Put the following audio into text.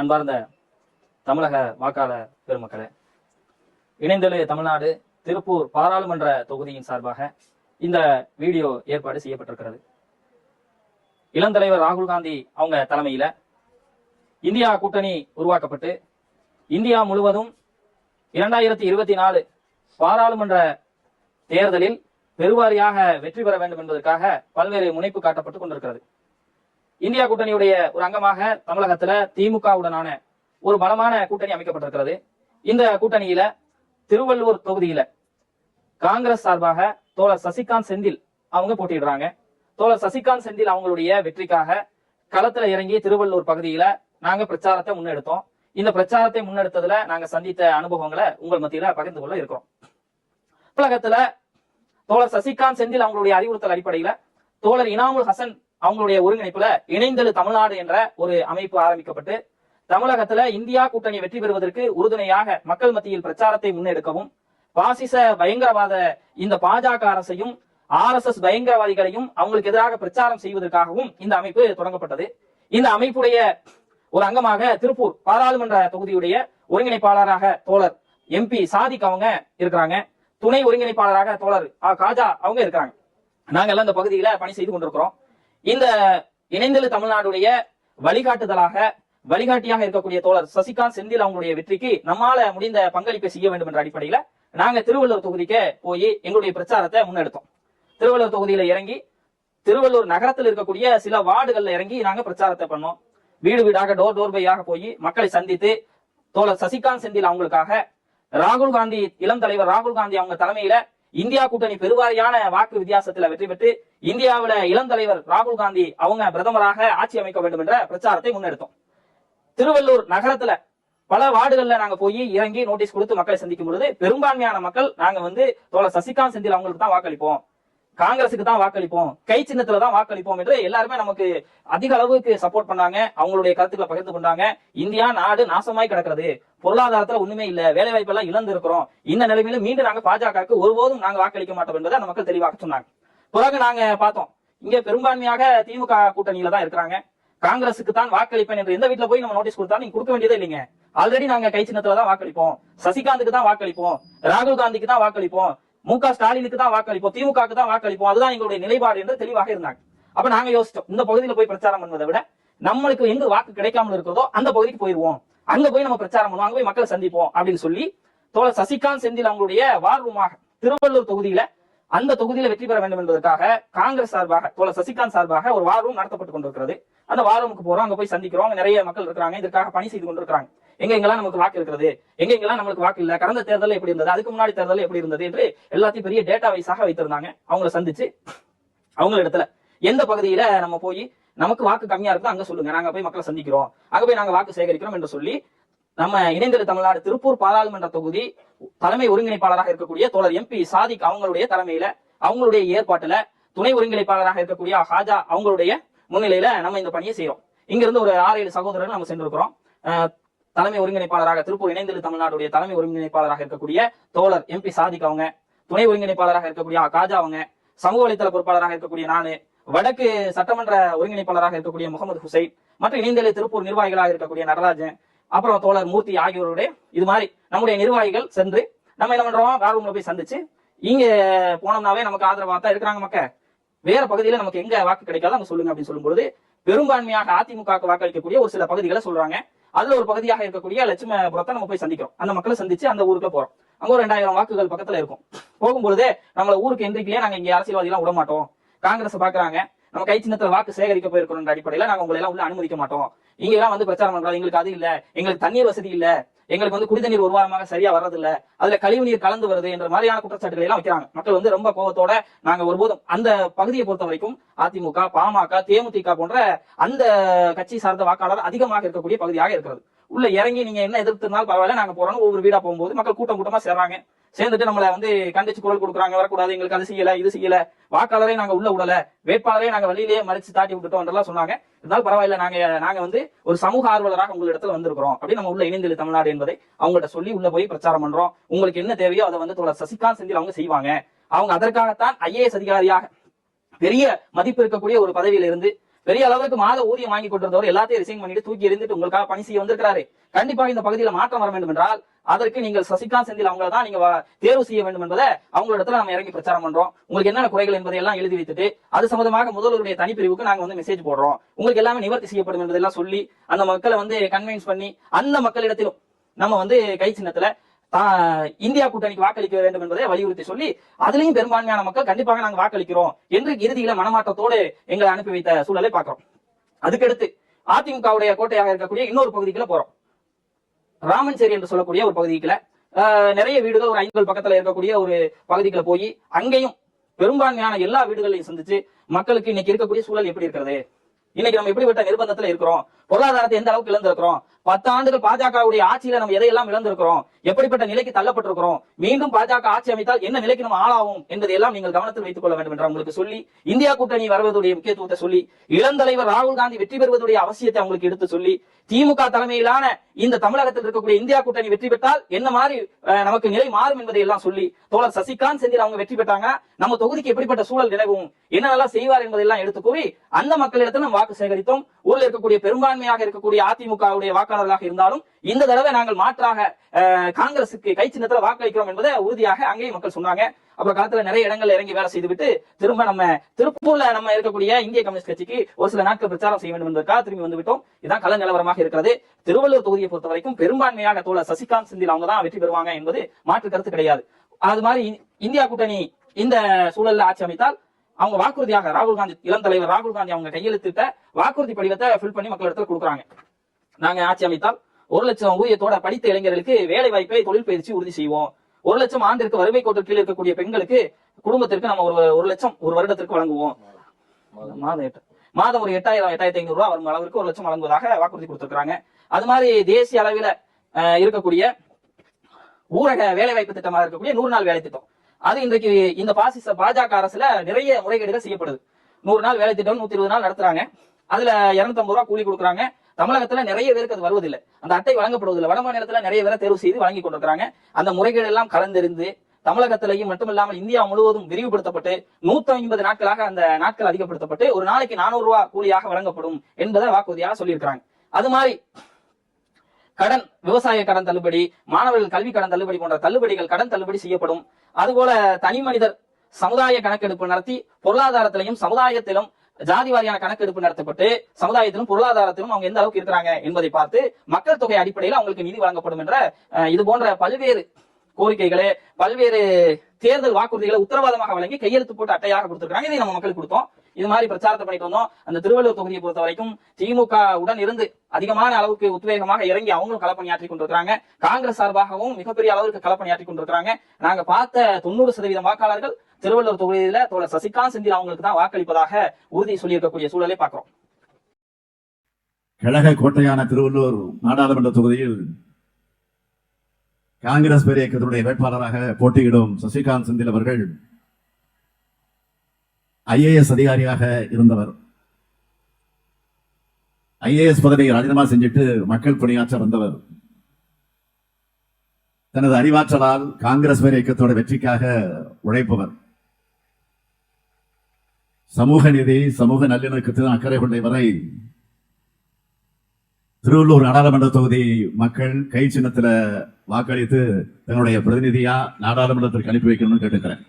அன்பார்ந்த தமிழக வாக்காளர் பெருமக்களே இணைந்தெழு தமிழ்நாடு திருப்பூர் பாராளுமன்ற தொகுதியின் சார்பாக இந்த வீடியோ ஏற்பாடு செய்யப்பட்டிருக்கிறது. இளந்தலைவர் ராகுல் காந்தி அவங்க தலைமையில இந்தியா கூட்டணி உருவாக்கப்பட்டு இந்தியா முழுவதும் இரண்டாயிரத்தி இருபத்தி நாலு பாராளுமன்ற தேர்தலில் பெருவாரியாக வெற்றி பெற வேண்டும் என்பதற்காக பல்வேறு முனைப்பு காட்டப்பட்டு கொண்டிருக்கிறது. இந்தியா கூட்டணியுடைய ஒரு அங்கமாக தமிழகத்துல திமுகவுடனான ஒரு பலமான கூட்டணி அமைக்கப்பட்டிருக்கிறது. இந்த கூட்டணியில திருவள்ளூர் தொகுதியில காங்கிரஸ் சார்பாக தோழர் சசிகாந்த் செந்தில் அவங்க போட்டியிடுறாங்க. தோழர் சசிகாந்த் செந்தில் அவங்களுடைய வெற்றிக்காக களத்துல இறங்கி திருவள்ளூர் பகுதியில நாங்க பிரச்சாரத்தை முன்னெடுத்தோம். இந்த பிரச்சாரத்தை முன்னெடுத்ததுல நாங்க சந்தித்த அனுபவங்களை உங்கள் மத்தியில பகிர்ந்து கொள்ள இருக்கிறோம். தமிழகத்துல தோழர் சசிகாந்த் செந்தில் அவங்களுடைய அறிவுறுத்தல் அடிப்படையில தோழர் இனாமுல் ஹசன் அவங்களுடைய ஒருங்கிணைப்புல இணைந்தது தமிழ்நாடு என்ற ஒரு அமைப்பு ஆரம்பிக்கப்பட்டு தமிழகத்துல இந்தியா கூட்டணி வெற்றி பெறுவதற்கு உறுதுணையாக மக்கள் மத்தியில் பிரச்சாரத்தை முன்னெடுக்கவும் பாசிச பயங்கரவாத இந்த பாஜக அரசையும் ஆர் எஸ் எஸ் பயங்கரவாதிகளையும் அவங்களுக்கு எதிராக பிரச்சாரம் செய்வதற்காகவும் இந்த அமைப்பு தொடங்கப்பட்டது. இந்த அமைப்புடைய ஒரு அங்கமாக திருப்பூர் பாராளுமன்ற தொகுதியுடைய ஒருங்கிணைப்பாளராக தோழர் எம்பி சாதிக் அவங்க இருக்கிறாங்க. துணை ஒருங்கிணைப்பாளராக தோழர் காஜா அவங்க இருக்கிறாங்க. நாங்க எல்லாம் இந்த பகுதியில பணி செய்து கொண்டிருக்கிறோம். இந்த இணைந்தெழு தமிழ்நாடுடைய வழிகாட்டுதலாக வழிகாட்டியாக இருக்கக்கூடிய தோழர் சசிகாந்த் செந்தில் அவங்களுடைய வெற்றிக்கு நம்மால முடிந்த பங்களிப்பை செய்ய வேண்டும் என்ற அடிப்படையில நாங்க திருவள்ளூர் தொகுதிக்கு போய் எங்களுடைய பிரச்சாரத்தை முன்னெடுத்தோம். திருவள்ளூர் தொகுதியில இறங்கி திருவள்ளூர் நகரத்தில் இருக்கக்கூடிய சில வார்டுகள்ல இறங்கி நாங்க பிரச்சாரத்தை பண்ணோம். வீடு வீடாக டோர் டோர் பையாக போய் மக்களை சந்தித்து தோழர் சசிகாந்த் செந்தில் அவங்களுக்காக ராகுல் காந்தி இளம் தலைவர் ராகுல் காந்தி அவங்க தலைமையில இந்தியா கூட்டணி பெருவாரியான வாக்கு வித்தியாசத்துல வெற்றி பெற்று இந்தியாவில இளம் தலைவர் ராகுல் காந்தி அவங்க பிரதமராக ஆட்சி அமைக்க வேண்டும் என்ற பிரச்சாரத்தை முன்னெடுத்தோம். திருவள்ளூர் நகரத்துல பல வார்டுகள்ல நாங்க போய் இறங்கி நோட்டீஸ் கொடுத்து மக்களை சந்திக்கும் பொழுது பெரும்பான்மையான மக்கள் நாங்க வந்து தோழர் சசிகாந்த் செந்தில் அவங்களுக்கு தான் வாக்களிப்போம். காங்கிரஸுக்கு தான் வாக்களிப்போம். கை சின்னத்துல தான் வாக்களிப்போம் என்று எல்லாருமே நமக்கு அதிக அளவுக்கு சப்போர்ட் பண்ணாங்க. அவங்களுடைய கருத்துக்களை பகிர்ந்து கொண்டாங்க. இந்தியா நாடு நாசமாய் கிடக்கிறது. பொருளாதாரத்துல ஒண்ணுமே இல்ல. வேலை வாய்ப்பெல்லாம் இழந்து இருக்கிறோம் இந்த நிலைமையில மீண்டும் நாங்க பாஜகவுக்கு ஒருபோதும் நாங்க வாக்களிக்க மாட்டோம் என்பதை அந்த மக்கள் தெளிவாக சொன்னாங்க. பிறகு நாங்க பார்த்தோம். இங்க பெரும்பான்மையாக திமுக கூட்டணியில தான் இருக்கிறாங்க. காங்கிரஸுக்கு தான் வாக்களிப்பேன் என்று எந்த வீட்டுல போய் நம்ம நோட்டீஸ் கொடுத்தா நீங்க கொடுக்க வேண்டியதே இல்லைங்க. ஆல்ரெடி நாங்க கை சின்னத்துல தான் வாக்களிப்போம். சசிகாந்துக்கு தான் வாக்களிப்போம். ராகுல் காந்திக்கு தான் வாக்களிப்போம். மு க ஸ்டாலினுக்கு தான் வாக்களிப்போம் திமுகவுக்கு தான் வாக்களிப்போம். அதுதான் எங்களுடைய நிலைப்பாடு என்று தெளிவாக இருந்தாங்க. அப்ப நாங்க யோசிச்சோம் இந்த பகுதியில போய் பிரச்சாரம் பண்ணுவதை விட நம்மளுக்கு எங்க வாக்கு கிடைக்காமல் இருக்கிறதோ அந்த பகுதிக்கு போயிருவோம் அங்க போய் நம்ம பிரச்சாரம் பண்ணுவோம் அங்க போய் மக்களை சந்திப்போம் அப்படின்னு சொல்லி தோழர் சசிகாந்த் செந்தில் அவங்களுடைய வார்வமாக திருவள்ளூர் தொகுதியில அந்த தொகுதியில வெற்றி பெற வேண்டும் என்பதற்காக காங்கிரஸ் சார்பாக தோழர் சசிகாந்த் சார்பாக ஒரு வாரம் நடத்தப்பட்டு கொண்டிருக்கிறது. அந்த வாரமுக்கு போறோம் அங்க போய் சந்திக்கிறோம். அங்க நிறைய மக்கள் இருக்கிறாங்க. இதற்காக பணி செய்து கொண்டிருக்காங்க எங்க எங்கெல்லாம் நமக்கு வாக்கு இருக்கிறது? எங்க எங்கெல்லாம் நமக்கு வாக்கு இல்ல? கடந்த தேர்தல் எப்படி இருந்தது? அதுக்கு முன்னாடி தேர்தல் எப்படி இருந்தது என்று எல்லாத்தையும் பெரிய டேட்டா வைஸாக வைத்திருந்தாங்க. அவங்கள சந்திச்சு அவங்க இடத்துல எந்த பகுதியில நம்ம போய் நமக்கு வாக்கு கம்மியா இருக்குதோ அங்க சொல்லுங்க. நாங்க போய் மக்களை சந்திக்கிறோம். அங்க போய் நாங்க வாக்கு சேகரிக்கிறோம் என்று சொல்லி நம்ம இணைந்தெழு தமிழ்நாடு திருப்பூர் பாராளுமன்ற தொகுதி தலைமை ஒருங்கிணைப்பாளராக இருக்கக்கூடிய தோழர் எம்பி சாதிக் அவங்களுடைய தலைமையில அவங்களுடைய ஏற்பாட்டுல துணை ஒருங்கிணைப்பாளராக இருக்கக்கூடிய ஹாஜா அவங்களுடைய முன்னிலையில நம்ம இந்த பணியை செய்யறோம் இங்க இருந்து ஒரு ஆறு ஏழு சகோதரர்கள் நம்ம சென்றிருக்கிறோம். தலைமை ஒருங்கிணைப்பாளராக திருப்பூர் இணைந்தெழு தமிழ்நாடுடைய தலைமை ஒருங்கிணைப்பாளராக இருக்கக்கூடிய தோழர் எம்பி சாதிக் அவங்க துணை ஒருங்கிணைப்பாளராக இருக்கக்கூடிய காஜா அவங்க சமூக வலைத்தள பொறுப்பாளராக இருக்கக்கூடிய நானு வடக்கு சட்டமன்ற ஒருங்கிணைப்பாளராக இருக்கக்கூடிய முகமது ஹுசைன் மற்றும் இணைந்தலை திருப்பூர் நிர்வாகிகளாக இருக்கக்கூடிய நடராஜன் அப்புறம் தோழர் மூர்த்தி ஆகியோருடைய இது மாதிரி நம்முடைய நிர்வாகிகள் சென்று நம்ம என்ன பண்றோம் வேற போய் சந்திச்சு இங்க போனோம்னாவே நமக்கு ஆதரவா தான் இருக்கிறாங்க மக்க வேற பகுதியில நமக்கு எங்க வாக்கு கிடைக்காது அங்க சொல்லுங்க அப்படின்னு சொல்லும்போது பெரும்பான்மையாக அதிமுக வாக்களிக்கக்கூடிய ஒரு சில பகுதிகளை சொல்றாங்க. அதுல ஒரு பகுதியாக இருக்கக்கூடிய லட்சுமபுரத்தை நம்ம போய் சந்திக்கிறோம். அந்த மக்களை சந்திச்சு அந்த ஊருக்கு போறோம். அங்க ஒரு ரெண்டாயிரம் வாக்குகள் பக்கத்துல இருக்கும். போகும்பொழுதே நம்மள ஊருக்கு எந்திரிக்கலையே நாங்க இங்க அரசியல்வாதி எல்லாம் விட மாட்டோம் காங்கிரஸ் பாக்குறாங்க. நம்ம கை சின்னத்துல வாக்கு சேகரிக்க போயிருக்கணும் அடிப்படையில நாங்க உங்களை எல்லாம் உள்ள அனுமதிக்க மாட்டோம். இங்க எல்லாம் வந்து பிரச்சாரம் பண்றாங்க எங்களுக்கு அது இல்ல. எங்களுக்கு தண்ணீர் வசதி இல்ல. எங்களுக்கு வந்து குடிதண்ணீர் ஒரு வாரமாக சரியா வர்றது இல்ல அதுல கழிவு நீர் கலந்து வருது என்ற மாதிரியான குற்றச்சாட்டுகளை எல்லாம் வைக்கிறாங்க. மக்கள் வந்து ரொம்ப கோபத்தோட நாங்க ஒருபோதும் அந்த பகுதியை பொறுத்த வரைக்கும் அதிமுக பாமக தேமுதிக போன்ற அந்த கட்சி சார்ந்த வாக்காளர் அதிகமாக இருக்கக்கூடிய பகுதியாக இருக்கிறது. உள்ள இறங்கி நீங்க என்ன எதிர்த்திருந்தாலும் பரவாயில்ல. நாங்க போறோம் ஒவ்வொரு வீடா போகும்போது மக்கள் கூட்டம் கூட்டமா சேர்றாங்க. சேர்ந்துட்டு நம்மளை வந்து கண்டிச்சு குரல் கொடுக்குறாங்க வரக்கூடாது எங்களுக்கு அது செய்யல இது செய்யல. வாக்காளரை நாங்க உள்ள விடல வேட்பாளரை நாங்க வெளியிலேயே மறைச்சு தாட்டி விட்டுட்டோம் சொன்னாங்க. இருந்தாலும் பரவாயில்ல நாங்க நாங்க வந்து ஒரு சமூக ஆர்வலராக உங்க இடத்துல வந்திருக்கிறோம். அப்படி நம்ம உள்ள இணைந்தெழு தமிழ்நாடு என்பதை அவங்கள்ட்ட சொல்லி உள்ள போய் பிரச்சாரம் பண்றோம். உங்களுக்கு என்ன தேவையோ அதை வந்து தோழர் சசிகாந்த் செந்தில் அவங்க செய்வாங்க. அவங்க அதற்காகத்தான் ஐஏஎஸ் அதிகாரியாக பெரிய மதிப்பு இருக்கக்கூடிய ஒரு பதவியில இருந்து பெரிய அளவுக்கு மாத ஊதியம் வாங்கி கொண்டிருந்தவர் எல்லாத்தையும் ரிசைன் பண்ணிட்டு தூக்கி எறிந்துட்டு உங்களுக்காக பணி செய்ய வந்திருக்கிறாரு. கண்டிப்பாக இந்த பகுதியில மாற்றம் வர வேண்டும் என்றால் அதற்கு நீங்கள் சசிகாந்த் செந்தில் அவங்கள தான் நீங்க தேர்வு செய்ய வேண்டும் என்பதை அவங்களிடத்துல நம்ம இறங்கி பிரச்சாரம் பண்றோம். உங்களுக்கு என்னென்ன குறைகள் என்பதை எல்லாம் எழுதி வைத்துட்டு அது சம்பந்தமாக முதல்வருடைய தனிப்பிரிவுக்கு நாங்க வந்து மெசேஜ் போடுறோம். உங்களுக்கு எல்லாமே நிவர்த்தி செய்யப்படும் என்பதெல்லாம் சொல்லி அந்த மக்களை வந்து கன்வின்ஸ் பண்ணி அந்த மக்களிடத்திலும் நம்ம வந்து கை சின்னத்துல இந்தியா கூட்டணிக்கு வாக்களிக்க வேண்டும் என்பதை வலியுறுத்தி சொல்லி அதுலயும் பெரும்பான்மையான மக்கள் கண்டிப்பாக நாங்க வாக்களிக்கிறோம் என்று இறுதியில மனமாற்றத்தோடு எங்களை அனுப்பி வைத்த சூழலை பார்க்கிறோம். அதுக்கடுத்து அதிமுகவுடைய கோட்டையாக இருக்கக்கூடிய இன்னொரு பகுதிக்குள்ள போறோம். ராமன்சேரி என்று சொல்லக்கூடிய ஒரு பகுதிக்குள்ள ஆஹ், நிறைய வீடுகள் ஒரு ஐந்து பக்கத்துல இருக்கக்கூடிய ஒரு பகுதிக்குள்ள போய் அங்கேயும் பெரும்பான்மையான எல்லா வீடுகளையும் சந்திச்சு மக்களுக்கு இன்னைக்கு இருக்கக்கூடிய சூழல் எப்படி இருக்கிறது? இன்னைக்கு நம்ம எப்படிப்பட்ட நிர்பந்தத்துல இருக்கிறோம்? பொருளாதாரத்தை எந்த அளவுக்கு இழந்திருக்கிறோம்? பத்து ஆண்டுகள் பாஜகவுடைய ஆட்சியில நம்ம எதையெல்லாம் இழந்திருக்கிறோம்? எப்படிப்பட்ட நிலைக்கு தள்ளப்பட்டிருக்கிறோம்? மீண்டும் பாஜக ஆட்சி அமைத்தால் என்ன நிலைக்கு நம்ம ஆளாகும் என்பதை எல்லாம் நீங்கள் கவனத்தில் வைத்துக் கொள்ள வேண்டும் என்று உங்களுக்கு சொல்லி இந்தியா கூட்டணி வருவதுடைய முக்கியத்துவத்தை சொல்லி இளந்தலைவர் ராகுல் காந்தி வெற்றி பெறுவதுடைய அவசியத்தை அவங்களுக்கு எடுத்து சொல்லி திமுக தலைமையிலான இந்த தமிழகத்தில் இருக்கக்கூடிய இந்தியா கூட்டணி வெற்றி பெற்றால் என்ன மாதிரி நமக்கு நிலை மாறும் என்பதை எல்லாம் சொல்லி தோழர் சசிகாந்த் செந்தில் அவங்க வெற்றி பெற்றாங்க. நம்ம தொகுதிக்கு எப்படிப்பட்ட சூழல் நிலவும்? என்னென்னலாம் செய்வார் என்பதெல்லாம் எடுத்து கூறி அந்த மக்களிடத்தில் நம்ம வாக்கு சேகரித்தோம். ஊரில் இருக்கக்கூடிய பெரும்பான்மையாக இருக்கக்கூடிய அதிமுகவுடைய வாக்காளர்களாக இருந்தாலும் இந்த தடவை நாங்கள் மாற்றாக காங்கிரசுக்கு கை சின்னத்துல வாக்களிக்கிறோம் என்பதை உறுதியாக அங்கேயும் மக்கள் சொன்னாங்க. அப்புறம் காலத்துல நிறைய இடங்கள்ல இறங்கி வேலை செய்துவிட்டு திரும்ப நம்ம திருப்பூர்ல நம்ம இருக்கக்கூடிய இந்திய கம்யூனிஸ்ட் கட்சிக்கு ஒரு சில நாட்கள் பிரச்சாரம் செய்ய வேண்டும் என்பதற்காக திரும்பி வந்துவிட்டோம். இதுதான் இதான் கள நிலவரமாக இருக்கிறது. திருவள்ளூர் தொகுதியை பொறுத்த வரைக்கும் பெரும்பான்மையாக தோழர் சசிகாந்த் சிந்தில் அவங்க தான் வெற்றி பெறுவாங்க என்பது மாற்று கருத்து கிடையாது. அது மாதிரி இந்தியா கூட்டணி இந்த சூழல்ல ஆட்சி அமைத்தால் அவங்க வாக்குறுதியாக ராகுல் காந்தி இளம் தலைவர் ராகுல் காந்தி அவங்க கையெழுத்திட்ட வாக்குறுதி படிவத்தை ஃபில் பண்ணி மக்களிடத்துல கொடுக்குறாங்க. நாங்க ஆட்சி அமைத்தால் ஒரு லட்சம் ஊதியத்தோட படித்த இளைஞர்களுக்கு வேலை வாய்ப்பை தொழில் பயிற்சி உறுதி செய்வோம். ஒரு லட்சம் ஆண்டிற்கு வறுமை கோட்டு கீழ் இருக்கக்கூடிய பெண்களுக்கு குடும்பத்திற்கு நம்ம ஒரு ஒரு லட்சம் ஒரு வருடத்திற்கு வழங்குவோம். மாதம். எட்டு. மாதம் ஒரு எட்டாயிரம் எட்டாயிரத்தி ஐநூறு ரூபாய் வரும் அளவிற்கு ஒரு லட்சம் வழங்குவதாக வாக்குறுதி கொடுத்திருக்காங்க அது மாதிரி தேசிய அளவில் அஹ், இருக்கக்கூடிய ஊரக வேலைவாய்ப்பு திட்டமாக இருக்கக்கூடிய நூறு நாள் வேலை திட்டம். அது இன்றைக்கு இந்த பாசிச பாஜக அரசுல நிறைய முறைகேடுகள் செய்யப்படுது. நூறு நாள் வேலை திட்டம் நூத்தி இருபது நாள் நடத்துறாங்க. அதுல இருநூத்தி ரூபாய் கூலி கொடுக்குறாங்க. தமிழகத்துல நிறைய பேருக்கு அது வருவதில்லை. அந்த அட்டை வழங்கப்படுவதில்லை. வட மாநிலத்துல நிறைய பேரை தேர்வு செய்து வழங்கி கொண்டிருக்கிறாங்க. அந்த முறைகேடு எல்லாம் கலந்தெறிந்து தமிழகத்திலையும் மட்டுமில்லாமல் இந்தியா முழுவதும் விரிவுபடுத்தப்பட்டு நூத்தி ஐம்பது நாட்களாக அந்த நாட்கள் அதிகப்படுத்தப்பட்டு ஒரு நாளைக்கு நானூறு ரூபாய் கூலியாக வழங்கப்படும் என்பதை வாக்குறுதியாக சொல்லியிருக்கிறாங்க. அது மாதிரி கடன் விவசாய கடன் தள்ளுபடி மாணவர்கள் கல்வி கடன் தள்ளுபடி போன்ற தள்ளுபடிகள் கடன் தள்ளுபடி செய்யப்படும். அதுபோல தனி மனிதர் சமுதாய கணக்கெடுப்பு நடத்தி பொருளாதாரத்திலையும் சமுதாயத்திலும் ஜாதி வாரியான கணக்கெடுப்பு நடத்தப்பட்டு சமுதாயத்திலும் பொருளாதாரத்திலும் அவங்க எந்த அளவுக்கு இருக்கிறாங்க என்பதை பார்த்து மக்கள் தொகை அடிப்படையில் அவங்களுக்கு நிதி வழங்கப்படும் என்ற இது போன்ற பல்வேறு கோரிக்கைகளை பல்வேறு தேர்தல் வாக்குறுதிகளை உத்தரவாதமாக வழங்கி கையெழுத்து போட்டு அட்டையாக கொடுத்திருக்காங்க இதை நம்ம மக்களுக்கு கொடுத்தோம். இது மாதிரி பிரச்சாரத்தை பண்ணிட்டு வந்தோம். அந்த திருவள்ளூர் தொகுதியை பொறுத்த வரைக்கும் திமுக உடன் இருந்து அதிகமான அளவுக்கு உத்வேகமாக இறங்கி அவங்களும் களப்பணியாற்றி கொண்டிருக்கிறாங்க. காங்கிரஸ் சார்பாகவும் மிகப்பெரிய அளவுக்கு களப்பணியாற்றி கொண்டிருக்கிறாங்க. நாங்க பார்த்த தொண்ணூறு சதவீதம் வாக்காளர்கள் திருவள்ளூர் தொகுதியில தோழர் சசிகாந்த் செந்தில் அவங்களுக்கு தான் வாக்களிப்பதாக உறுதி சொல்லியிருக்கக்கூடிய சூழலை பார்க்கிறோம். கழக கோட்டையான திருவள்ளூர் நாடாளுமன்ற தொகுதியில் காங்கிரஸ் பேர் இயக்கத்தினுடைய வேட்பாளராக போட்டியிடும் சசிகாந்த் செந்தில் அவர்கள் ஐஏஎஸ் அதிகாரியாக இருந்தவர். ஐஏஎஸ் பதவியை ராஜினாமா செஞ்சுட்டு மக்கள் பணியாற்ற வந்தவர். தனது அறிவாற்றலால் காங்கிரஸ் பேர் இயக்கத்தோட வெற்றிக்காக உழைப்பவர். சமூக நீதி சமூக நல்லிணக்கத்தில் அக்கறை கொண்ட இவரை திருவள்ளூர் நாடாளுமன்ற தொகுதி மக்கள் கை சின்னத்துல வாக்களித்து தன்னுடைய பிரதிநிதியா நாடாளுமன்றத்திற்கு அனுப்பி வைக்கணும்னு கேட்டுக்கிறேன்.